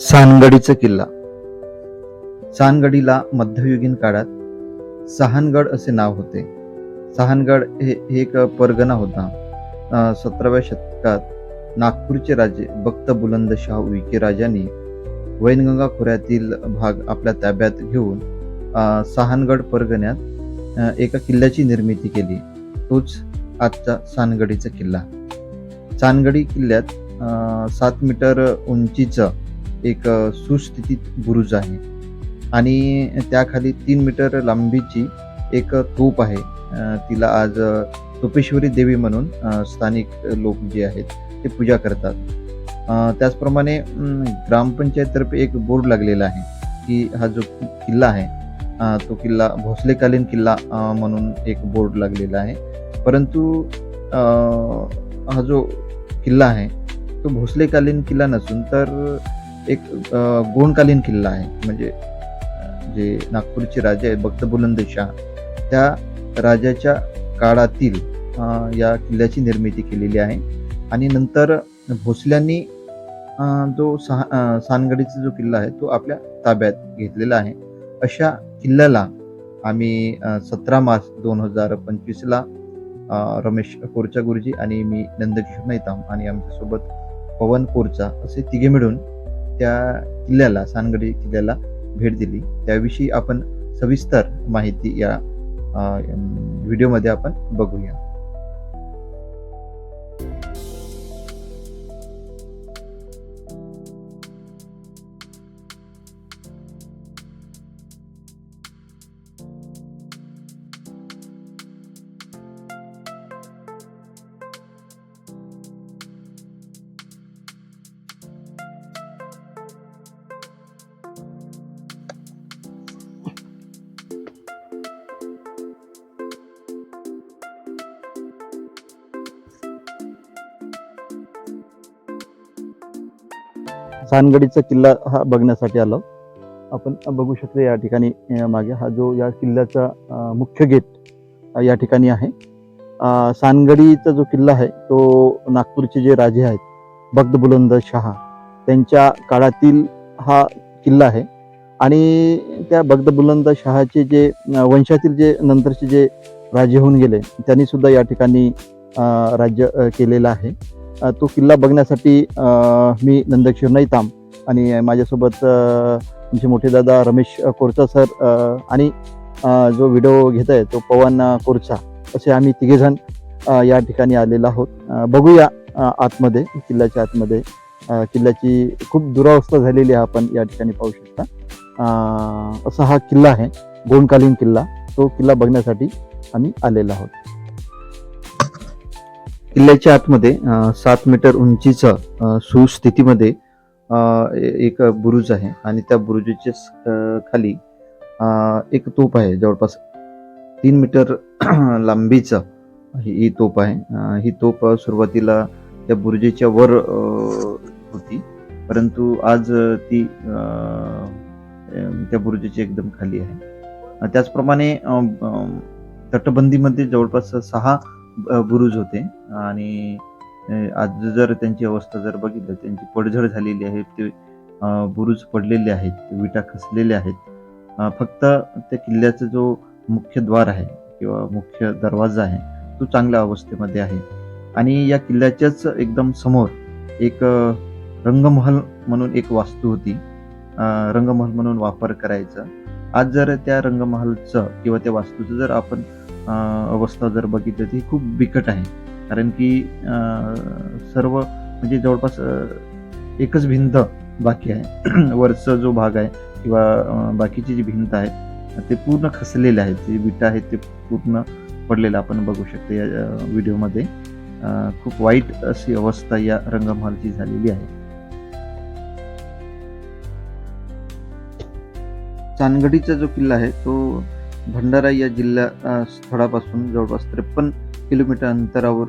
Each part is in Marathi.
सानगडीचा किल्ला. सानगडीला मध्ययुगीन काळात सहानगड असे नाव होते. सहानगड हे एक परगणा होता. सतराव्या शतकात नागपूरचे राजे भक्त बुलंद शाह राजांनी वैनगंगा खोऱ्यातील भाग आपल्या ताब्यात घेऊन सहानगड परगण्यात एका किल्ल्याची निर्मिती केली. तोच आजचा सानगडीचा किल्ला. सानगडी किल्ल्यात सात मीटर उंचीचं एक सुस्थितीत बुरुज आहे. आणि त्याखाली तीन मीटर लांबीची एक तोप आहे. तिला आज तोपेश्वरी देवी म्हणून स्थानिक लोक जे आहेत ते पूजा करतात. त्याचप्रमाणे ग्रामपंचायततर्फे एक बोर्ड लागलेला आहे की हा जो किल्ला आहे तो किल्ला भोसलेकालीन किल्ला म्हणून एक बोर्ड लागलेला आहे. परंतु हा जो किल्ला आहे तो भोसलेकालीन किल्ला नसून तर एक गोंडकालीन किल्ला आहे. म्हणजे जे नागपूरचे राजे आहेत भक्त बुलंद शाह त्या राजाच्या काळातील या किल्ल्याची निर्मिती केलेली आहे. आणि नंतर भोसल्यांनी जो सहा सानगडीचा जो किल्ला आहे तो आपल्या ताब्यात घेतलेला आहे. अशा किल्ल्याला आम्ही सतरा मार्च दोन हजार पंचवीसला रमेश कोरचा गुरुजी आणि मी नंदकिशोर नैताम आणि आमच्यासोबत पवन कोरचा असे तिघे मिळून त्या किल्ल्याला सानगडी किल्ल्याला भेट दिली. त्याविषयी आपण सविस्तर माहिती या व्हिडिओमध्ये आपण बघूया. सानगडीचा किल्ला हा बघण्यासाठी आलो. आपण बघू शकतो या ठिकाणी मागे हा जो या किल्ल्याचा मुख्य गेट या ठिकाणी आहे. सानगडीचा जो किल्ला आहे तो नागपूरचे जे राजे आहेत बग्द बुलंद शहा त्यांच्या काळातील हा किल्ला आहे. आणि त्या बग्द बुलंद शहाचे जे वंशातील जे नंतरचे जे राजे होऊन गेले त्यांनी सुद्धा या ठिकाणी राज्य केलेलं आहे. तो किल्ला बघण्यासाठी मी नंदकिशोर नैताम आणि माझ्यासोबत तुमचे आमचे मोठे दादा रमेश कोरचा सर आणि जो व्हिडिओ घेत आहे तो पवन कोरचा असे आम्ही तिघेजण या ठिकाणी आलेलो आहोत. बघूया आतमध्ये किल्ल्याच्या आतमध्ये. किल्ल्याची खूप दुरावस्था झालेली आहे आपण या ठिकाणी पाहू शकता. असा हा किल्ला आहे गोंडकालीन किल्ला. तो किल्ला बघण्यासाठी आम्ही आलेलो आहोत. किल्ल्याच्या आतमध्ये सात मीटर उंचीचं सुस्थितीमध्ये एक बुरुज आहे. आणि त्या बुरुजाच्या स- खाली एक तोप आहे. जवळपास तीन मीटर लांबीचं ही तोप आहे. ही तोप सुरुवातीला त्या बुरुजेच्या वर होती. परंतु आज ती त्या बुरुजेची एकदम खाली आहे. त्याचप्रमाणे तटबंदीमध्ये जवळपास सहा बुरुज होते. आणि आज जर त्यांची अवस्था जर बघितलं त्यांची पडझड झालेली आहे ते बुरुज पडलेले आहेत विटा खसलेले आहेत. फक्त त्या किल्ल्याचा जो मुख्य द्वार आहे किंवा मुख्य दरवाजा आहे तो चांगल्या अवस्थेमध्ये आहे. आणि या किल्ल्याच्याच एकदम समोर एक रंगमहल म्हणून एक वास्तू होती. रंगमहल म्हणून वापर करायचा. आज जर त्या रंगमहलचं किंवा त्या वास्तूचं जर आपण अवस्था जर बघितली तर खूप बिकट आहे. कारण की सर्व म्हणजे जवळपास एकच भिंत बाकी आहे. वरचा जो भाग आहे किंवा बाकीची जी भिंत आहे ते पूर्ण खसलेले आहेत. जे विटा आहेत ते पूर्ण पडलेलं आपण बघू शकतो या व्हिडिओमध्ये. खूप वाईट अशी अवस्था या रंगमहालची झालेली आहे. चांदगडीचा जो किल्ला आहे तो भंडारा या जिल्हा स्थळापासून जवळपास त्रेपन्न किलोमीटर अंतरावर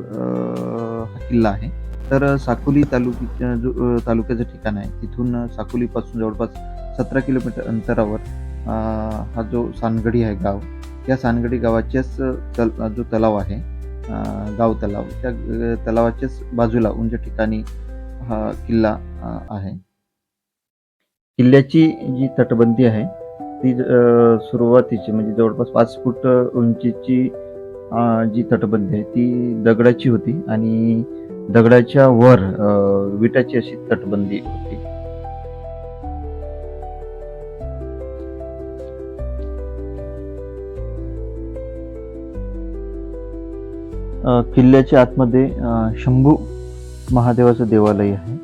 हा किल्ला आहे. तर साकोली तालुक्याच्या जो तालुक्याचं ठिकाण आहे तिथून साकोलीपासून जवळपास सतरा किलोमीटर अंतरावर हा जो सानगडी आहे गाव या सानगडी गावाच्याच तल जो तलाव आहे गाव तलाव त्या तलावाच्याच बाजूला उंच ठिकाणी हा किल्ला आहे. किल्ल्याची जी तटबंदी आहे ती सुरुवातीची म्हणजे जवळपास पाच फूट उंचीची जी तटबंदी आहे ती दगडाची होती आणि दगडाच्या वर विटाची अशी तटबंदी होती. किल्ल्याच्या आतमध्ये शंभू महादेवाचं देवालय आहे.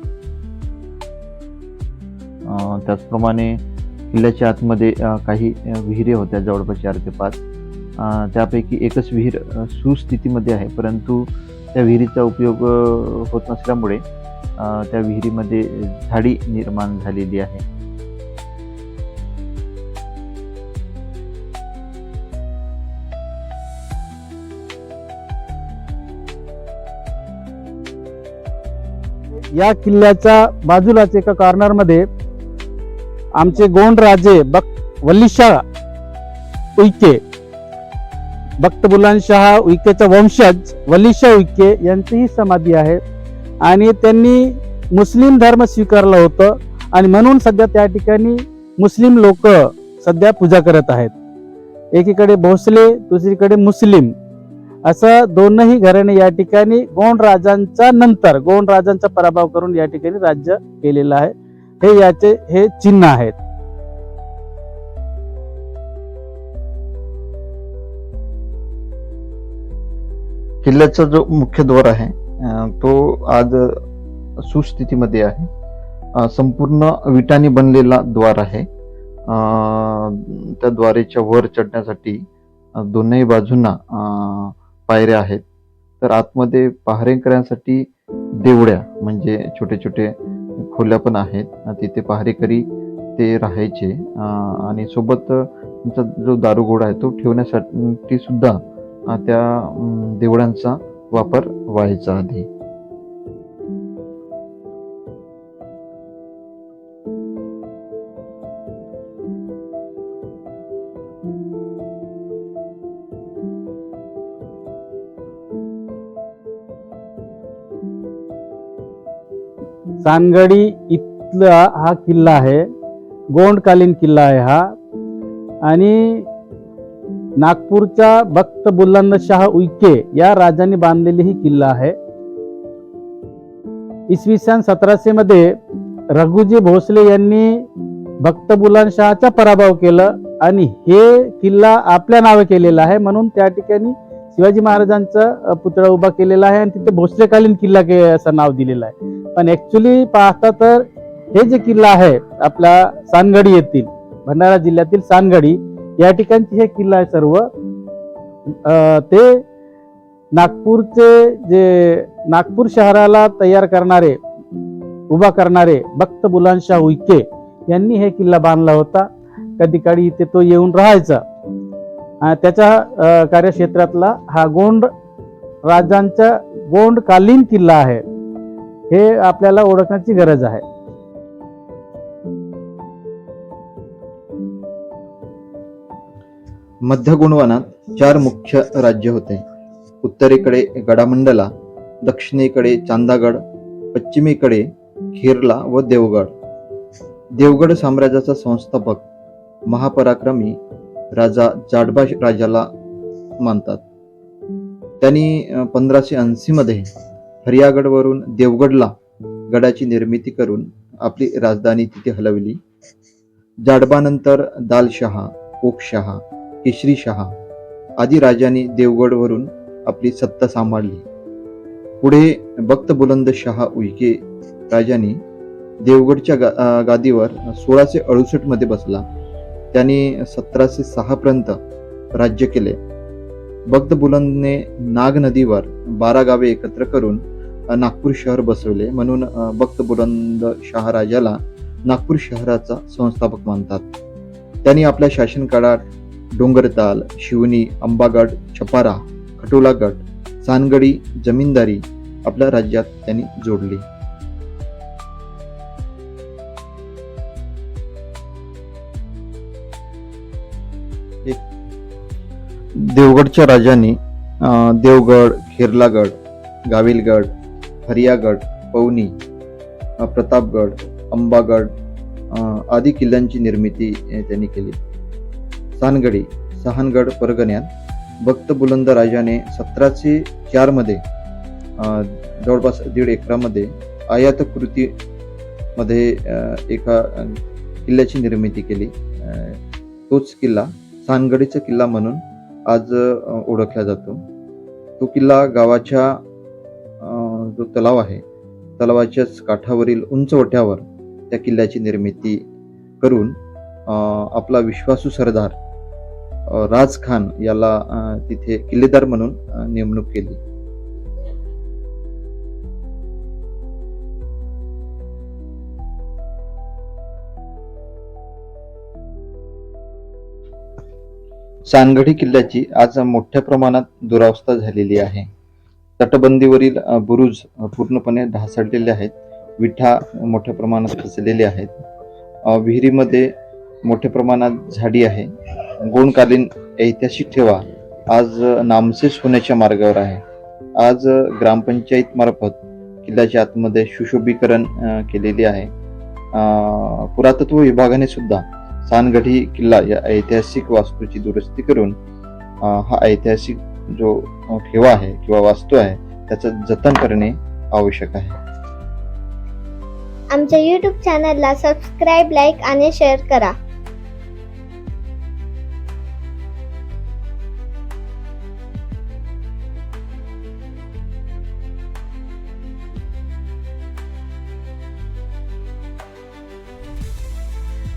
त्याचप्रमाणे किल्ल्याच्या आतमध्ये काही विहिरी होत्या जवळपास चार ते पाच. त्यापैकी एकच विहीर सुस्थितीमध्ये आहे. परंतु त्या विहिरीचा उपयोग होत नसल्यामुळे त्या विहिरीमध्ये झाडी निर्माण झालेली आहे. या किल्ल्याच्या बाजूलाच एका कॉर्नरमध्ये आमचे गोंड राजे बक वल्लीशाह उईके भक्त बुलनशाह उईकेचा वंशज वल्लीशाह उईके यांचीही समाधी आहे. आणि त्यांनी मुस्लिम धर्म स्वीकारलं होतं. आणि म्हणून सध्या त्या ठिकाणी मुस्लिम लोक सध्या पूजा करत आहेत. एकीकडे भोसले दुसरीकडे मुस्लिम. असं दोनही घराणे या ठिकाणी गोंड राजांच्या नंतर गोंड राजांचा पराभव करून या ठिकाणी राज्य केलेलं आहे. हे याचे हे चिन्ह आहेत. किल्ल्याचा जो मुख्य द्वार आहे तो आज सुस्थितीमध्ये आहे. संपूर्ण विटाने बनलेला द्वार आहे. त्या द्वारेच्या वर चढण्यासाठी दोन्ही बाजूंना पायऱ्या आहेत. तर आतमध्ये पहारेकऱ्यांसाठी देवड्या म्हणजे छोटे छोटे खोल्या पण आहेत. तिथे पहारेकरी ते राहायचे. आणि सोबत त्यांचा जो दारुगोडा आहे तो ठेवण्यासाठी सुद्धा त्या देवळांचा वापर व्हायचा आधी. सानगडी इथला हा किल्ला आहे. गोंडकालीन किल्ला आहे हा. आणि नागपूरच्या भक्त बुलंद शाह उईके या राजांनी बांधलेली ही किल्ला आहे. इसवी सन सतराशे मध्ये रघुजी भोसले यांनी भक्त बुलंद शहाचा पराभव केला आणि हे किल्ला आपल्या नावे केलेला आहे. म्हणून त्या ठिकाणी शिवाजी महाराजांचा पुतळा उभा केलेला आहे आणि तिथे भोसलेकालीन किल्ला के असं नाव दिलेलं आहे. पण ऍक्च्युली पाहता तर हे जे किल्ला आहे आपला सानगडी येथील भंडारा जिल्ह्यातील सानगडी या ठिकाणची हे किल्ला आहे सर्व. ते नागपूरचे जे नागपूर शहराला तयार करणारे उभा करणारे भक्त बुलांशाह उईके यांनी हे किल्ला बांधला होता. कधी काळी इथे तो येऊन राहायचा. त्याच्या कार्यक्षेत्रातला हा गोंड राजांचा गोंडकालीन किल्ला आहे. हे आपल्याला ओळखण्याची गरज आहे. मध्य गुणवनात चार मुख्य राज्य होते. उत्तरेकडे गडामंडला दक्षिणेकडे चांदागड पश्चिमेकडे खेरला व देवगड. देवगड साम्राज्याचा संस्थापक महापराक्रमी राजा जाडबा राजाला मानतात. त्यांनी पंधराशे ऐंशीमध्ये हरियागडवरून देवगडला गडाची निर्मिती करून आपली राजधानी तिथे हलवली. जाडबानंतर दालशहा कोकशहा केशरी शहा आदी राजांनी देवगडवरून आपली सत्ता सांभाळली. पुढे भक्त बुलंद शहा उईके राजांनी देवगडच्या गा गादीवर सोळाशे अडुसष्टमध्ये बसला. त्यांनी सतराशे सहापर्यंत राज्य केले. भक्त बुलंदने नाग नदीवर बारा गावे एकत्र करून नागपूर शहर बसवले. म्हणून भक्त बुलंद शहाराजाला नागपूर शहराचा संस्थापक मानतात. त्यांनी आपल्या शासनकाळात डोंगरताल शिवनी अंबागड छपारा खटोलागड सानगडी जमीनदारी आपल्या राज्यात त्यांनी जोडली. देवगडच्या राजांनी देवगड खेरलागड गाविलगड हरियागड पवनी प्रतापगड अंबागड आदी किल्ल्यांची निर्मिती त्यांनी केली. सानगडी सहानगड परगण्यात भक्त बुलंद राजाने सतराशे चारमध्ये जवळपास दीड एकरामध्ये आयात कृतीमध्ये एका किल्ल्याची निर्मिती केली. तोच किल्ला सानगडीचा किल्ला म्हणून आज ओळखला जातो. तो किल्ला गावाच्या जो तलाव आहे तलावाच्याच काठावरील उंच ओठ्यावर त्या किल्ल्याची निर्मिती करून अं, आपला विश्वासू सरदार राज खान याला तिथे किल्लेदार म्हणून नेमणूक केली. सानगडी किल्ल्याची आज मोठ्या प्रमाणात दुरावस्था झालेली आहे. तटबंदीवरील बुरुज पूर्णपणे ढासळलेले आहेत. विठा मोठ्या प्रमाणात खचलेले आहेत. विहिरीमध्ये मोठ्या प्रमाणात झाडी आहे. गुणकालीन ऐतिहासिक ठेवा आज अ, नामशेष होण्याच्या मार्गावर आहे. आज ग्रामपंचायत मार्फत किल्ल्याच्या आतमध्ये सुशोभीकरण केलेले आहे. पुरातत्व विभागाने सुद्धा सानगढी किल्ला या ऐतिहासिक वास्तूची दुरुस्ती करून हा ऐतिहासिक जो ठेवा आहे किंवा वास्तू आहे त्याचं जतन करणे आवश्यक आहे. आमच्या यूट्यूब चॅनलला सबस्क्राईब लाईक आणि शेअर करा.